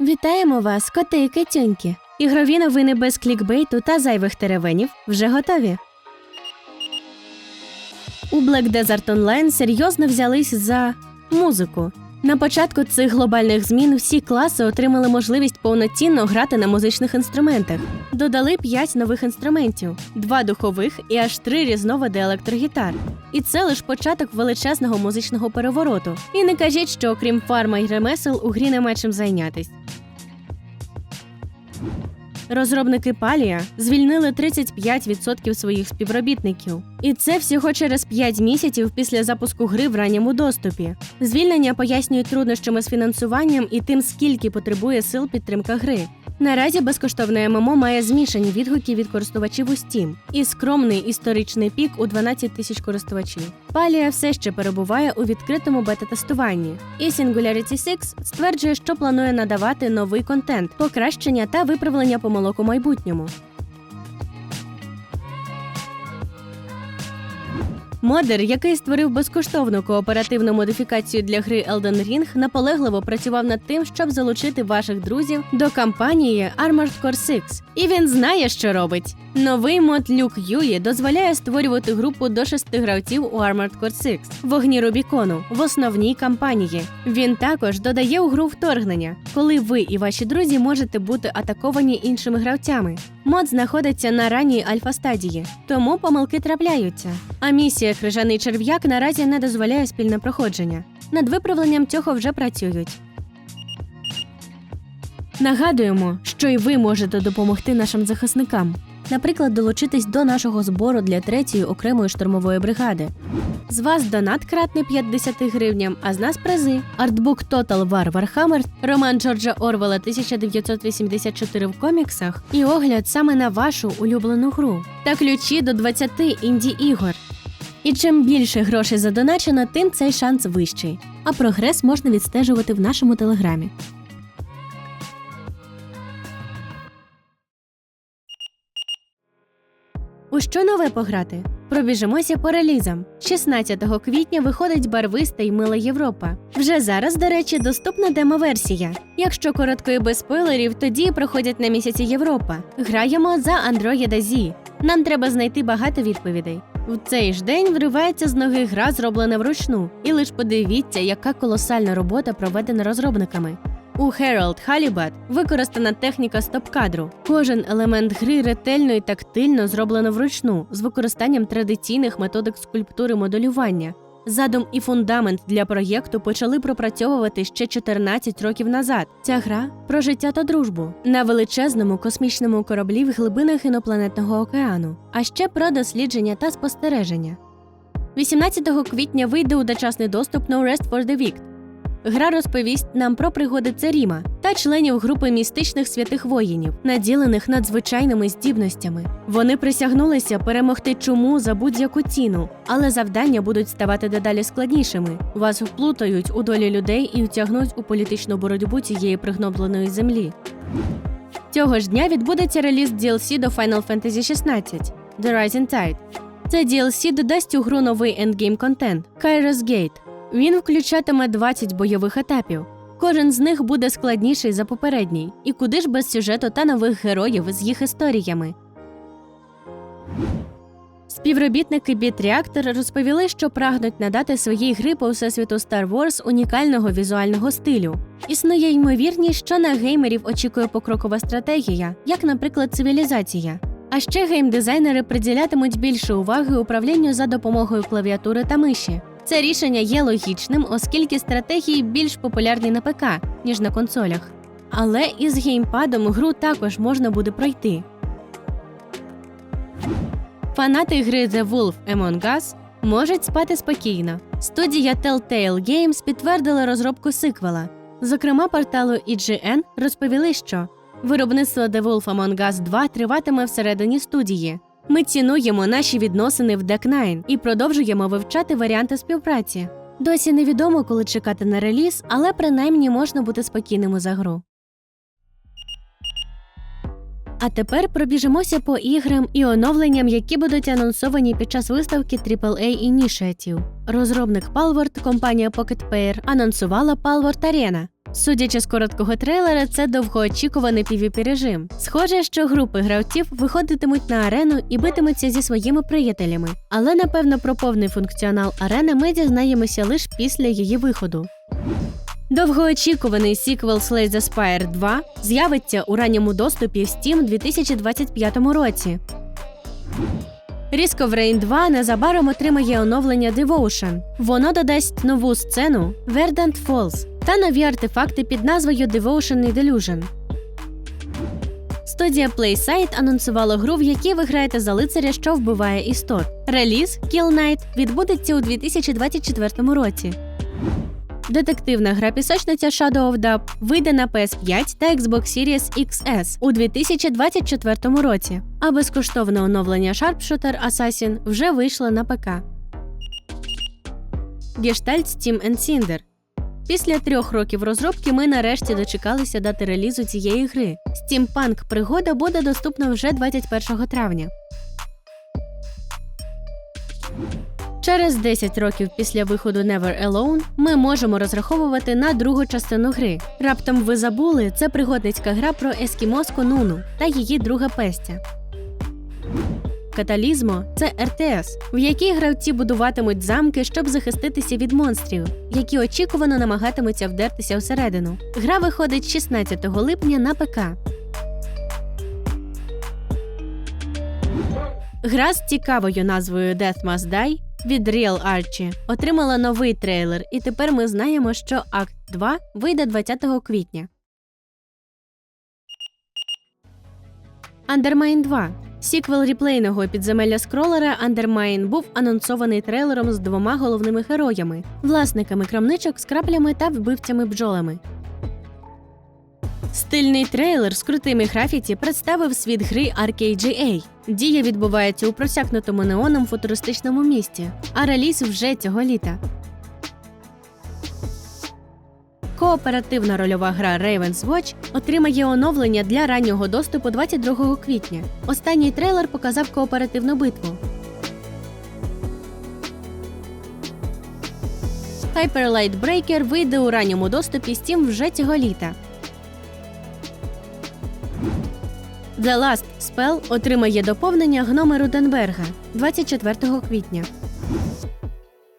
Вітаємо вас, коти і китюньки! Ігрові новини без клікбейту та зайвих теревенів вже готові. У Black Desert Online серйозно взялись за музику. На початку цих глобальних змін всі класи отримали можливість повноцінно грати на музичних інструментах. Додали 5 нових інструментів, два духових і аж три різновиди електрогітар. І це лише початок величезного музичного перевороту. І не кажіть, що окрім фарма й ремесел у грі нема чим зайнятись. Розробники Палія звільнили 35% своїх співробітників. І це всього через 5 місяців після запуску гри в ранньому доступі. Звільнення пояснюють труднощами з фінансуванням і тим, скільки потребує сил підтримка гри. Наразі безкоштовне ММО має змішані відгуки від користувачів у Steam і скромний історичний пік у 12 тисяч користувачів. Палія все ще перебуває у відкритому бета-тестуванні. І Singularity 6 стверджує, що планує надавати новий контент, покращення та виправлення помилок у майбутньому. Модер, який створив безкоштовну кооперативну модифікацію для гри Elden Ring, наполегливо працював над тим, щоб залучити ваших друзів до кампанії Armored Core 6. І він знає, що робить. Новий мод Люк Юї дозволяє створювати групу до шести гравців у Armored Core 6 вогні Рубікону в основній кампанії. Він також додає у гру вторгнення, коли ви і ваші друзі можете бути атаковані іншими гравцями. Мод знаходиться на ранній альфа-стадії, тому помилки трапляються. А місія Крижаний черв'як наразі не дозволяє спільне проходження. Над виправленням цього вже працюють. Нагадуємо, що і ви можете допомогти нашим захисникам. Наприклад, долучитись до нашого збору для третьої окремої штурмової бригади. З вас донат кратний 50 гривням, а з нас призи. Артбук Total War Warhammer, роман Джорджа Орвела 1984 в коміксах і огляд саме на вашу улюблену гру та ключі до 20 інді ігор. І чим більше грошей задоначено, тим цей шанс вищий. А прогрес можна відстежувати в нашому телеграмі. Що нове пограти? Пробіжимося по релізам. 16 квітня виходить барвиста й мила Європа. Вже зараз, до речі, доступна демо-версія. Якщо коротко і без спойлерів, тоді проходять на місяці Європа. Граємо за Android Z. Нам треба знайти багато відповідей. В цей ж день вривається з ноги гра, зроблена вручну. І лиш подивіться, яка колосальна робота проведена розробниками. У Herald Halibut використана техніка стоп-кадру. Кожен елемент гри ретельно і тактильно зроблено вручну з використанням традиційних методик скульптури моделювання. Задум і фундамент для проєкту почали пропрацьовувати ще 14 років назад. Ця гра про життя та дружбу на величезному космічному кораблі в глибинах інопланетного океану, а ще про дослідження та спостереження. 18 квітня вийде у дочасний доступ No Rest for the Wicked. Гра розповість нам про пригоди Царіма та членів групи містичних святих воїнів, наділених надзвичайними здібностями. Вони присягнулися перемогти чуму за будь-яку ціну, але завдання будуть ставати дедалі складнішими. Вас вплутають у долі людей і втягнуть у політичну боротьбу цієї пригнобленої землі. Цього ж дня відбудеться реліз DLC до Final Fantasy XVI The Rising Tide. Це DLC додасть у гру новий ендгейм контент Kairos Gate. Він включатиме 20 бойових етапів. Кожен з них буде складніший за попередній, і куди ж без сюжету та нових героїв з їх історіями. Співробітники Beat Reactor розповіли, що прагнуть надати своїй гри по всесвіту Star Wars унікального візуального стилю. Існує ймовірність, що на геймерів очікує покрокова стратегія, як, наприклад, цивілізація. А ще геймдизайнери приділятимуть більше уваги управлінню за допомогою клавіатури та миші. Це рішення є логічним, оскільки стратегії більш популярні на ПК, ніж на консолях. Але із геймпадом гру також можна буде пройти. Фанати гри The Wolf Among Us можуть спати спокійно. Студія Telltale Games підтвердила розробку сиквела. Зокрема, порталу IGN розповіли, що виробництво The Wolf Among Us 2 триватиме всередині студії. Ми цінуємо наші відносини в 9 і продовжуємо вивчати варіанти співпраці. Досі невідомо, коли чекати на реліз, але принаймні можна бути спокійними за гру. А тепер пробіжимося по іграм і оновленням, які будуть анонсовані під час виставки AAA Initiative. Розробник Palworld, компанія Pocket Pair, анонсувала Palworld Arena. Судячи з короткого трейлера, це довгоочікуваний pvp режим. Схоже, що групи гравців виходитимуть на арену і битимуться зі своїми приятелями. Але напевно про повний функціонал арени ми дізнаємося лише після її виходу. Довгоочікуваний сіквел Slay the Spire 2 з'явиться у ранньому доступі в Steam у 2025 році. Risk of Rain 2 незабаром отримає оновлення Devotion. Воно додасть нову сцену Verdant Falls та нові артефакти під назвою Devotion і Delusion. Студія PlaySide анонсувала гру, в якій ви граєте за лицаря, що вбиває істот. Реліз Kill Knight відбудеться у 2024 році. Детективна гра пісочниця Shadow of Dub вийде на PS5 та Xbox Series XS у 2024 році, а безкоштовне оновлення Sharpshooter Assassin вже вийшло на ПК. Gestalt Steam and Cinder Після трьох років розробки ми нарешті дочекалися дати релізу цієї гри. Steampunk пригода буде доступна вже 21 травня. Через 10 років після виходу Never Alone ми можемо розраховувати на другу частину гри. Раптом ви забули це пригодницька гра про ескімоску Нуну та її друга пестя. Каталізмо це РТС, в якій гравці будуватимуть замки, щоб захиститися від монстрів, які очікувано намагатимуться вдертися всередину. Гра виходить 16 липня на ПК. Гра з цікавою назвою Death Must Die від Real Archie отримала новий трейлер, і тепер ми знаємо, що Акт 2 вийде 20 квітня. Undermine 2 Сіквел ріплейного підземелля скролера Undermine був анонсований трейлером з двома головними героями власниками крамничок з краплями та вбивцями бджолами. Стильний трейлер з крутими графіті представив світ гри RKGA. Дія відбувається у просякнутому неоном футуристичному місті, а реліз вже цього літа. Кооперативна рольова гра Raven's Watch отримає оновлення для раннього доступу 22 квітня. Останній трейлер показав кооперативну битву. Hyper Light Breaker вийде у ранньому доступі Steam вже цього літа. The Last Spell отримає доповнення гноми Руденберга 24 квітня.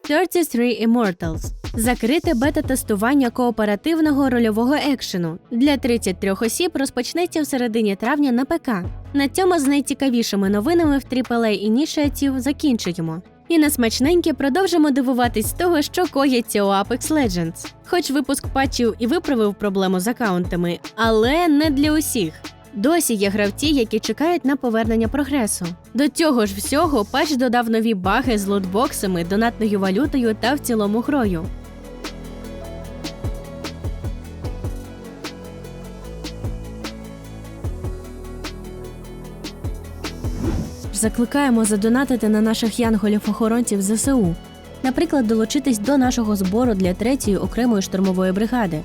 33 Immortals Закрите бета-тестування кооперативного рольового екшену для 33 осіб розпочнеться в середині травня на ПК. На цьому з найцікавішими новинами в AAA Initiative закінчуємо. І на смачненьке продовжимо дивуватись того, що коїться у Apex Legends. Хоч випуск патчів і виправив проблему з аккаунтами, але не для усіх. Досі є гравці, які чекають на повернення прогресу. До цього ж всього патч додав нові баги з лотбоксами, донатною валютою та в цілому грою. Закликаємо задонатити на наших янголів-охоронців ЗСУ. Наприклад, долучитись до нашого збору для третьої окремої штурмової бригади.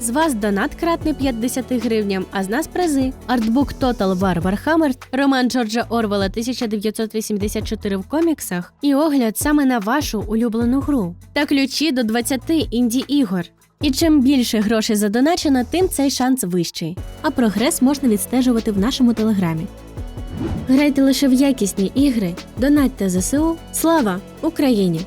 З вас донат кратний 50 гривням, а з нас призи. Артбук Total War Warhammer, роман Джорджа Орвела 1984 в коміксах і огляд саме на вашу улюблену гру та ключі до 20 інді ігор. І чим більше грошей задоначено, тим цей шанс вищий. А прогрес можна відстежувати в нашому телеграмі. Грайте лише в якісні ігри, донатьте ЗСУ. Слава Україні!